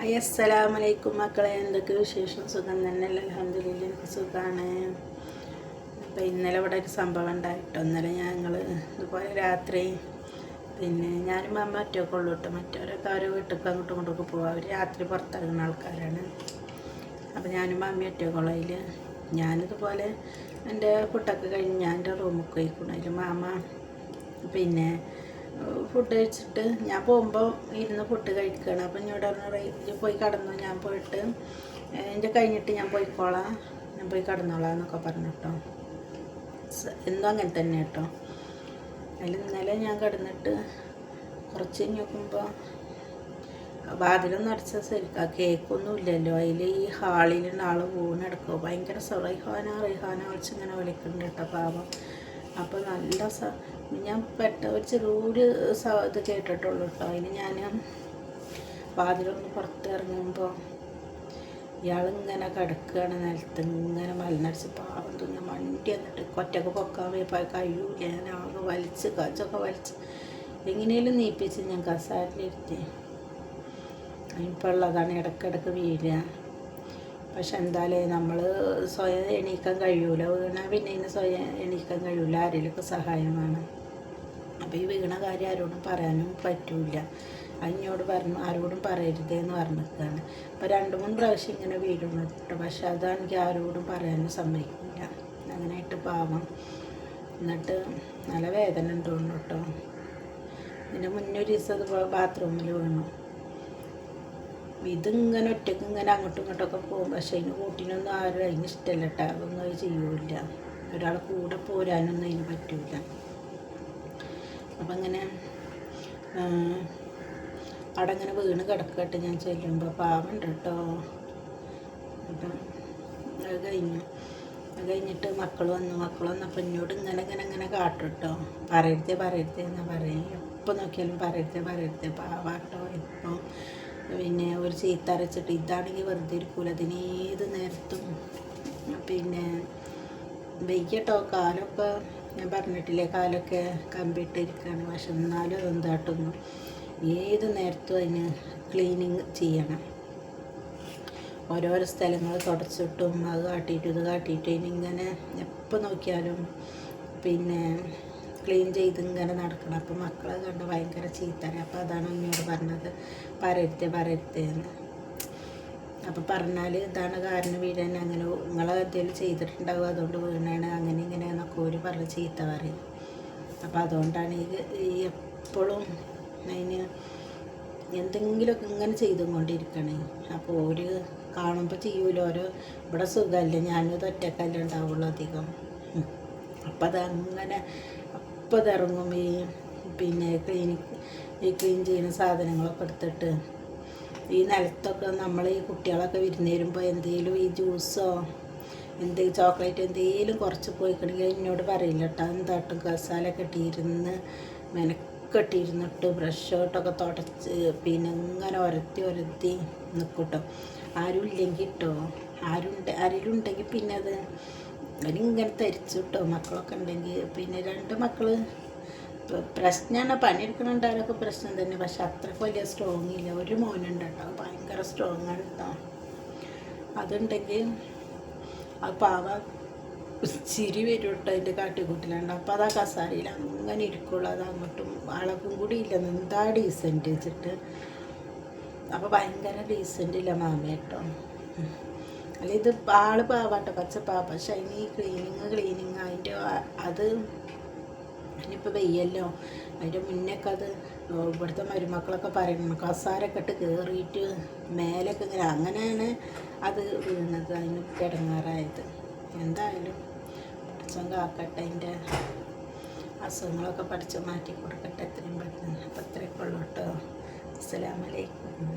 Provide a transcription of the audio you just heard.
Hi അസ്സലാമു അലൈക്കും മക്കളെ. എന്തൊക്കെ വിശേഷം? സുഖം തന്നെ അലഹമില്ല എനിക്ക് സുഖമാണ് അപ്പം ഇന്നലെ ഇവിടെ ഒരു സംഭവം ഉണ്ടായിട്ടോ. ഇന്നലെ ഞങ്ങൾ ഇതുപോലെ രാത്രി പിന്നെ ഞാനും അമ്മ ഒറ്റയൊക്കെ ഉള്ളു കേട്ടോ. മറ്റവരൊക്കെ അവരെ വീട്ടിലേക്ക് അങ്ങോട്ടും ഇങ്ങോട്ടൊക്കെ പോകും അവർ രാത്രി പുറത്തിറങ്ങുന്ന ആൾക്കാരാണ്. അപ്പോൾ ഞാനും അമ്മ ഒറ്റയൊക്കെയുള്ളതിൽ ഞാനിതുപോലെ എന്റെ ഫുഡൊക്കെ കഴിഞ്ഞ് ഞാൻ എന്റെ റൂമിൽ പോയിക്കണം. അതിൽ മാമ പിന്നെ ഫുഡ് കഴിച്ചിട്ട് ഞാൻ പോകുമ്പോൾ ഇരുന്ന് ഫുഡ് കഴിക്കുകയാണ് അപ്പം എന്നോട് പറഞ്ഞു പോയി കടന്നു. ഞാൻ പോയിട്ട് എന്റെ കഴിഞ്ഞിട്ട് ഞാൻ പോയിക്കോളാം. ഞാൻ പോയി കടന്നോളാം എന്നൊക്കെ പറഞ്ഞു കേട്ടോ എന്തോ അങ്ങനെ തന്നെ കേട്ടോ. അതിൽ ഇന്നലെ ഞാൻ കിടന്നിട്ട് കുറച്ച് നോക്കുമ്പോൾ വാതിലൊന്നും അടച്ച ശരിക്കും കേക്കൊന്നും ഇല്ലല്ലോ. അതിൽ ഈ ഹാളിലുള്ള ആൾ വീണെടുക്കുക ഭയങ്കര സ റൈഹാന റൈഹാന വിളിച്ച് ഇങ്ങനെ വിളിക്കുന്നുണ്ട് കേട്ടോ പാവം. അപ്പോൾ നല്ല സ ഞാൻ പെട്ട ഒരു ചെറിയൊരു സ ഇത് കേട്ടിട്ടുള്ളൂ കേട്ടോ അതിന് ഞാൻ വാതിലൊന്ന് പുറത്തിറങ്ങുമ്പോൾ ഇയാളിങ്ങനെ കിടക്കുകയാണ് നിലത്ത് ഇങ്ങനെ മലനടിച്ച് പാവം തുന്ന വണ്ടി എന്നിട്ട് കൊറ്റൊക്കെ പൊക്കാൻ കഴിയൂല ഞാൻ ആകെ വലിച്ച് കച്ചൊക്കെ വലിച്ച് എങ്ങനെയും നീപ്പിച്ച് ഞാൻ കസാരയിലിരുത്തി. ഇപ്പോൾ ഉള്ളതാണ് ഇടയ്ക്കിടയ്ക്ക് വീഴുക. പക്ഷെ എന്തായാലും നമ്മൾ സ്വയം എണീക്കാൻ കഴിയൂല. വീണാൽ പിന്നെ ഇന്ന് സ്വയം എണീക്കാൻ കഴിയൂല. ആരെങ്കിലുമൊക്കെ സഹായം വേണം അപ്പോൾ ഈ വീണ കാര്യം ആരോടും പറയാനും പറ്റൂല. അതിനോട് പറഞ്ഞു ആരോടും പറയരുതേ എന്ന് പറഞ്ഞിരിക്കുകയാണ് അപ്പോൾ രണ്ട് മൂന്ന് പ്രാവശ്യം ഇങ്ങനെ വീഴുന്നു പക്ഷെ അതാണെങ്കിൽ ആരോടും പറയാനും സമ്മതിക്കില്ല അങ്ങനെയായിട്ട് പാവം. എന്നിട്ട് നല്ല വേദന ഉണ്ടോന്നു കേട്ടോ ഇതിന്റെ മുന്നേ ഒരു ദിവസം അത് ബാത്റൂമിൽ വീണു. ഇതിങ്ങനെ ഒറ്റയ്ക്ക് ഇങ്ങനെ അങ്ങോട്ടും ഇങ്ങോട്ടൊക്കെ പോകും. പക്ഷെ അതിന് കൂട്ടിനൊന്നും ആരും അതിന് ഇഷ്ടമല്ല കേട്ടോ അതൊന്നും അത് ചെയ്യൂല ഒരാൾ കൂടെ പോരാനൊന്നും അതിന് പറ്റൂല. അപ്പം അങ്ങനെ അവിടെ അങ്ങനെ വീണ് കിടക്കട്ടെ ഞാൻ ചെല്ലുമ്പോൾ പാവമുണ്ട് കേട്ടോ അപ്പം അത് കഴിഞ്ഞു. അത് കഴിഞ്ഞിട്ട് മക്കൾ വന്നു. മക്കൾ വന്നപ്പോൾ എന്നോട് ഇങ്ങനെ ഇങ്ങനെ ഇങ്ങനെ കാട്ടും കേട്ടോ പറയരുതേ പറയരുതേ എന്നാ പറയും എപ്പോൾ നോക്കിയാലും പറയരുതേ പറയരുതേ പാവാട്ടോ. ഇപ്പോൾ പിന്നെ ഒരു ചീത്ത അരച്ചിട്ട് ഇതാണെങ്കിൽ വെറുതെ ഇരിക്കൂല. അതിന് ഏത് നേരത്തും. പിന്നെ വെയ്യട്ടോ കാലൊക്കെ ഞാൻ പറഞ്ഞിട്ടില്ലേ കാലൊക്കെ കമ്പിട്ടിരിക്കുകയാണ് പക്ഷെ എന്നാലും അതെന്താട്ടൊന്നും ഏത് നേരത്തും അതിന് ക്ലീനിങ് ചെയ്യണം. ഓരോരോ സ്ഥലങ്ങൾ തുടച്ചിട്ടും അത് കാട്ടിയിട്ടും ഇത് കാട്ടിയിട്ടും. ഇനിങ്ങനെ എപ്പോൾ നോക്കിയാലും പിന്നെ ക്ലീൻ ചെയ്ത് ഇങ്ങനെ നടക്കണം. അപ്പോൾ മക്കളെ കണ്ട് ഭയങ്കര ചീത്തര അപ്പോൾ അതാണ് എന്നോട് പറഞ്ഞത്. പരരുത്തെ പരരുത്തേന്ന് അപ്പോൾ പറഞ്ഞാൽ ഇതാണ് കാരണം. വീഴാൻ അങ്ങനെ നിങ്ങളെ എന്തെങ്കിലും ചെയ്തിട്ടുണ്ടാവും. അതുകൊണ്ട് വീണാണ്. അങ്ങനെ ഇങ്ങനെ എന്നൊക്കെ ഒരു പറഞ്ഞ് ചീത്ത പറയും. അപ്പോൾ അതുകൊണ്ടാണ് ഈ എപ്പോഴും അതിന് എന്തെങ്കിലുമൊക്കെ ഇങ്ങനെ ചെയ്തും കൊണ്ടിരിക്കണേ അപ്പോൾ ഒരു കാണുമ്പോൾ ചെയ്യൂല? ഓരോ ഇവിടെ സുഖമല്ല ഞാനും ഇത് ഒറ്റക്കല്ലേ ഉണ്ടാവുള്ളൂ അധികം. അപ്പം അതങ്ങനെ അപ്പം ഇറങ്ങും. ഈ പിന്നെ ക്ലീൻ ഈ ക്ലീൻ ചെയ്യുന്ന സാധനങ്ങളൊക്കെ എടുത്തിട്ട് ഈ നിലത്തൊക്കെ നമ്മൾ ഈ കുട്ടികളൊക്കെ വിരുന്ന് വരുമ്പോൾ എന്തെങ്കിലും ഈ ജ്യൂസോ എന്തെങ്കിലും ചോക്ലേറ്റ് എന്തെങ്കിലും കുറച്ച് പോയിക്കണമെങ്കിൽ എന്നോട് പറയില്ല കേട്ടോ എന്താട്ടും കസാലൊക്കെ ഇട്ടിരുന്ന് മെനക്കെട്ടിരുന്നിട്ട് ബ്രഷോട്ടൊക്കെ തുടച്ച് പിന്നെ ഇങ്ങനെ ഒരത്തി ഒരത്തി കേട്ടോ ആരും ഇല്ലെങ്കിൽ കേട്ടോ ആരും ആരെങ്കിലും ഉണ്ടെങ്കിൽ പിന്നെ അത് അവരിങ്ങനെ തരിച്ചു കേട്ടോ മക്കളൊക്കെ ഉണ്ടെങ്കിൽ. പിന്നെ രണ്ട് മക്കൾ പ്രശ്നമാണ് പണിയെടുക്കണുണ്ടായാലൊക്കെ പ്രശ്നം തന്നെ. പക്ഷെ അത്രയ്ക്ക് വലിയ സ്ട്രോങ് ഇല്ല. ഒരു മോനുണ്ട് ഭയങ്കര സ്ട്രോങ് ആണ് കേട്ടോ അതുണ്ടെങ്കിൽ ആ പാവ ചിരി വരും കേട്ടോ അതിന്റെ കാട്ടിക്കൂട്ടിലുണ്ട്. അപ്പോൾ അത് ആ കസാരയിൽ അങ്ങനെ ഇരിക്കുള്ളൂ. അത് അങ്ങോട്ടും അളവും കൂടി ഇല്ല. എന്താ ഡീസന്റ് വെച്ചിട്ട്. അപ്പോൾ ഭയങ്കര ഡീസന്റ് ഇല്ല മാമ കേട്ടോ ഉം. അല്ല ഇത് ആൾ പാവാട്ടോ പച്ച പാവ. പക്ഷെ അതിന് ക്ലീനിങ് ക്ലീനിങ് അതിന്റെ അത് ഇനിയിപ്പോൾ വെയ്യല്ലോ. അതിന്റെ മുന്നേക്കെ അത് ഇവിടുത്തെ മരുമക്കളൊക്കെ പറയുന്നു കസാരൊക്കെ ഇട്ട് കയറിയിട്ട് മേലൊക്കെ ഇങ്ങനെ അങ്ങനെയാണ് അത് വീണത് അതിന് കിടങ്ങാറായത്. എന്തായാലും പഠിച്ചം കാക്കട്ടെ അതിന്റെ അസുഖങ്ങളൊക്കെ പഠിച്ച് മാറ്റി കൊടുക്കട്ടെ എത്രയും പെട്ടെന്ന്. അപ്പം അത്രയൊക്കെ ഉള്ളൂ കേട്ടോ. അസ്സലാമലൈക്കും